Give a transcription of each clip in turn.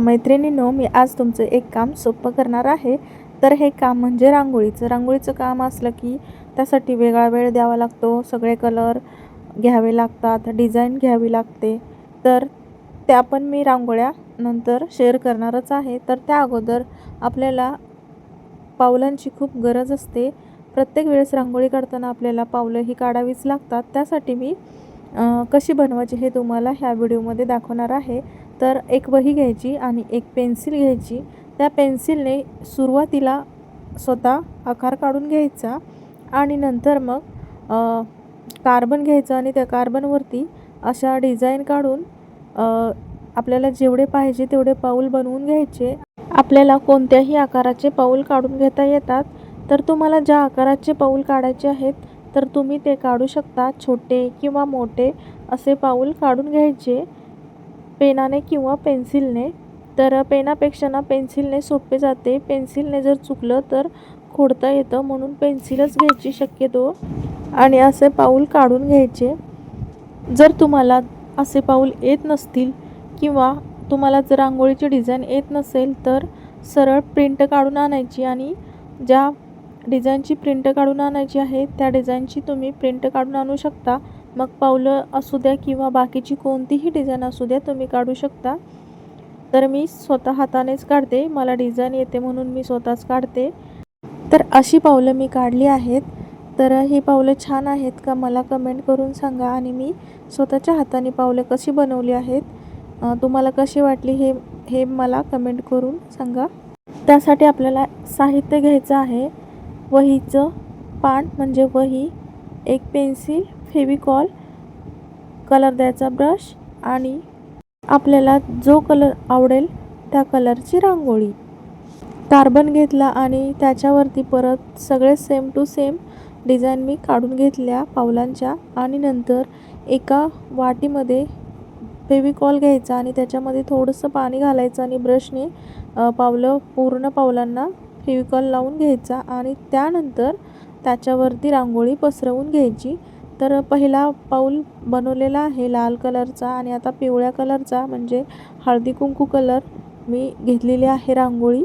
चला मैत्रिणींनो मी आज तुमचं एक काम सोपं करणार आहे. तर हे काम म्हणजे रांगोळीचं. रांगोळीचं काम असलं की त्यासाठी वेगळा वेळ द्यावा लागतो. सगळे कलर घ्यावे लागतात डिझाईन घ्यावी लागते. तर त्या पण मी रांगोळ्या नंतर शेअर करणारच आहे. तर त्या अगोदर आपल्याला पावलांची खूप गरज असते. प्रत्येक वेळेस रांगोळी काढताना आपल्याला पावलं ही काढावीच लागतात. त्यासाठी मी कशी बनवायची हे तुम्हाला ह्या व्हिडिओमध्ये दाखवणार आहे. तर एक वही घ्यायची आणि एक पेन्सिल घ्यायची. त्या पेन्सिलने सुरुवातीला स्वतः आकार काढून घ्यायचा आणि नंतर मग कार्बन घ्यायचं आणि त्या कार्बनवरती अशा डिझाईन काढून आपल्याला जेवढे पाहिजे तेवढे पाऊल बनवून घ्यायचे. आपल्याला कोणत्याही आकाराचे पाऊल काढून घेता येतात. तर तुम्हाला ज्या आकाराचे पाऊल काढायचे आहेत तर तुम्ही ते काढू शकता. छोटे किंवा मोठे असे पाऊल काढून घ्यायचे. पेनाने किंवा पेन्सिलने तर पेनापेक्षा ना पेन्सिलने सोपे जाते. पेन्सिलने जर चुकलं तर खोडता येतं म्हणून पेन्सिलच घ्यायची शक्यतो आणि असे पाऊल काढून घ्यायचे. जर तुम्हाला असे पाऊल येत नसतील किंवा तुम्हाला जर रांगोळीची डिझाईन येत नसेल तर सरळ प्रिंट काढून आणायची आणि ज्या डिझाईनची प्रिंट काढून आणायची आहे त्या डिझाईनची तुम्ही प्रिंट काढून आणू शकता. मग पावलं असू द्या किंवा बाकीची कोणतीही डिझाईन असू द्या तुम्ही काढू शकता. तर मी स्वतः हातानेच काढते. मला डिझाईन येते म्हणून मी स्वतःच काढते. तर अशी पावलं मी काढली आहेत. तर ही पावलं छान आहेत का मला कमेंट करून सांगा आणि मी स्वतःच्या हाताने पावलं कशी बनवली आहेत. तुम्हाला कशी वाटली हे हे मला कमेंट करून सांगा. त्यासाठी आपल्याला साहित्य घ्यायचं आहे. वहीचं पान म्हणजे वही एक पेन्सिल फेविकॉल कलर द्यायचा ब्रश आणि आपल्याला जो कलर आवडेल त्या कलरची रांगोळी. कार्बन घेतला आणि त्याच्यावरती परत सगळे सेम टू सेम डिझाईन मी काढून घेतल्या पावलांच्या आणि नंतर एका वाटीमध्ये फेविकॉल घ्यायचा आणि त्याच्यामध्ये थोडंसं पाणी घालायचं आणि ब्रशने पावलं पूर्ण पावलांना फेविकॉल लावून घ्यायचा आणि त्यानंतर त्याच्यावरती रांगोळी पसरवून घ्यायची. तर पहिला पाऊल बनवलेला आहे लाल कलरचा आणि आता पिवळ्या कलरचा म्हणजे हळदी कुंकू कलर. मी घेतलेली आहे रांगोळी.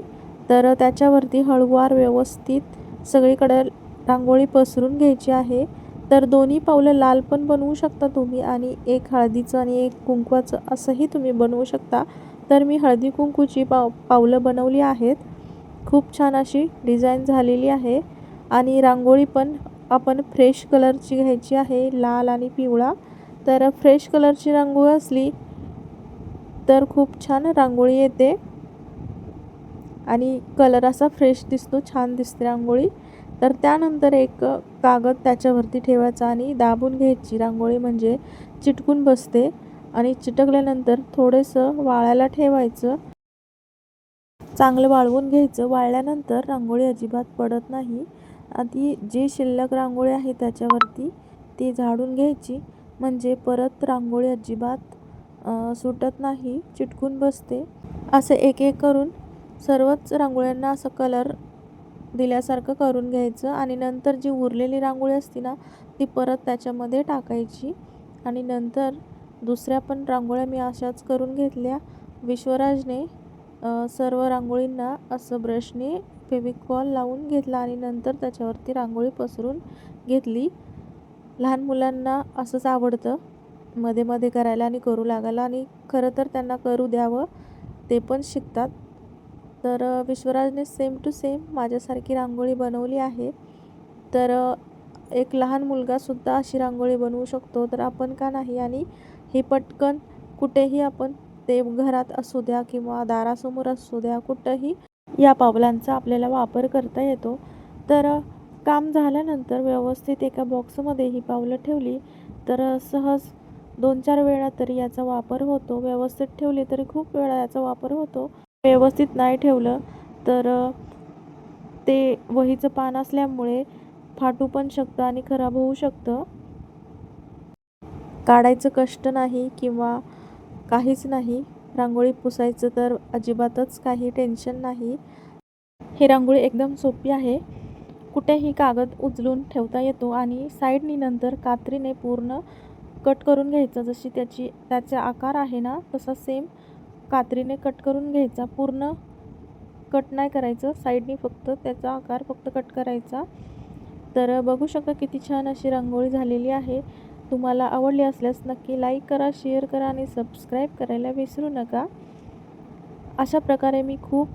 तर त्याच्यावरती हळूवार व्यवस्थित सगळीकडे रांगोळी पसरून घ्यायची आहे. तर दोन्ही पावलं लाल पण बनवू शकता तुम्ही आणि एक हळदीचं आणि एक कुंकवाचं असंही तुम्ही बनवू शकता. तर मी हळदी कुंकूची पाव पावलं बनवली आहेत. खूप छान अशी डिझाईन झालेली आहे आणि रांगोळी पण आपण फ्रेश कलरची घ्यायची आहे लाल आणि पिवळा. तर फ्रेश कलरची रांगोळी असली तर खूप छान रांगोळी येते. आणि कलर असा फ्रेश दिसतो छान दिसते रांगोळी. तर त्यानंतर एक कागद त्याच्यावरती ठेवायचा आणि दाबून घ्यायची. रांगोळी म्हणजे चिटकून बसते आणि चिटकल्यानंतर थोडंसं वाळायला ठेवायचं. चांगलं वाळवून घ्यायचं. वाळल्यानंतर रांगोळी अजिबात पडत नाही. आधी जी शिल्लक रांगोळी आहे त्याच्यावरती ती झाडून घ्यायची. म्हणजे परत रांगोळी अजिबात सुटत नाही चिटकून बसते. असं एक एक करून सर्वच रांगोळ्यांना असं कलर दिल्यासारखं करून घ्यायचं आणि नंतर जी उरलेली रांगोळी असते ना ती परत त्याच्यामध्ये टाकायची. आणि नंतर दुसऱ्या पण रांगोळ्या मी अशाच करून घेतल्या. विश्वराजने सर्व रांगोळींना असं ब्रशने फेविकॉल लावून घेतला आणि नंतर त्याच्यावरती रांगोळी पसरून घेतली. लहान मुलांना असंच आवडतं. मध्ये मध्ये करायला आणि करू लागायला आणि खरं तर त्यांना करू द्यावं ते पण शिकतात. तर विश्वराजने सेम टू सेम माझ्यासारखी रांगोळी बनवली आहे. तर एक लहान मुलगासुद्धा अशी रांगोळी बनवू शकतो तर आपण का नाही आणि हे पटकन कुठेही आपण ते घरात असू द्या किंवा दारासमोर असू द्या कुठंही या पावलांचा आपल्याला वापर करता येतो. तर काम झाल्यानंतर व्यवस्थित एका बॉक्समध्ये ही पावलं ठेवली तर सहज दोन चार वेळा तरी याचा वापर होतो. व्यवस्थित ठेवली तरी खूप वेळा याचा वापर होतो. व्यवस्थित नाही ठेवलं तर ते वहीचं पान असल्यामुळे फाटू पण शकतं आणि खराब होऊ शकतं. काढायचं कष्ट नाही किंवा काहीच नाही. रांगोळी पुसायचं तर अजिबातच काही टेन्शन नाही. ही रांगोळी एकदम सोपी आहे. कुठेही कागद उचलून ठेवता येतो आणि साईडनी नंतर कात्रीने पूर्ण कट करून घ्यायचं. जशी त्याची त्याचा आकार आहे ना तसा सेम कात्रीने कट करून घ्यायचा. पूर्ण कट नाही करायचं. साईडनी फक्त त्याचा आकार फक्त कट करायचा. तर बघू शकता किती छान अशी रांगोळी झालेली आहे. तुम्हाला आवडली असल्यास नक्की लाईक करा शेअर करा आणि सबस्क्राईब करायला विसरू नका. अशा प्रकारे मी खूप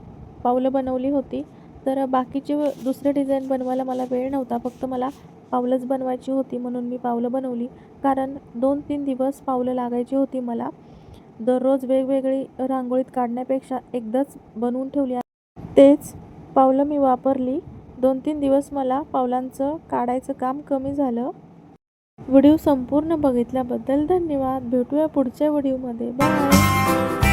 पावलं बनवली होती. तर बाकीचे व- दुसरे डिझाईन बनवायला मला वेळ नव्हता. फक्त मला पावलंच बनवायची होती म्हणून मी पावलं बनवली. कारण दोन तीन दिवस पावलं लागायची होती मला. दररोज वेगवेगळी रांगोळीत काढण्यापेक्षा एकदाच बनवून ठेवली तेच पावलं मी वापरली. दोन तीन दिवस मला पावलांचं काढायचं काम कमी झालं. व्हिडिओ संपूर्ण बघितल्याबद्दल धन्यवाद. भेटूया पुढच्या व्हिडिओमध्ये. बाय.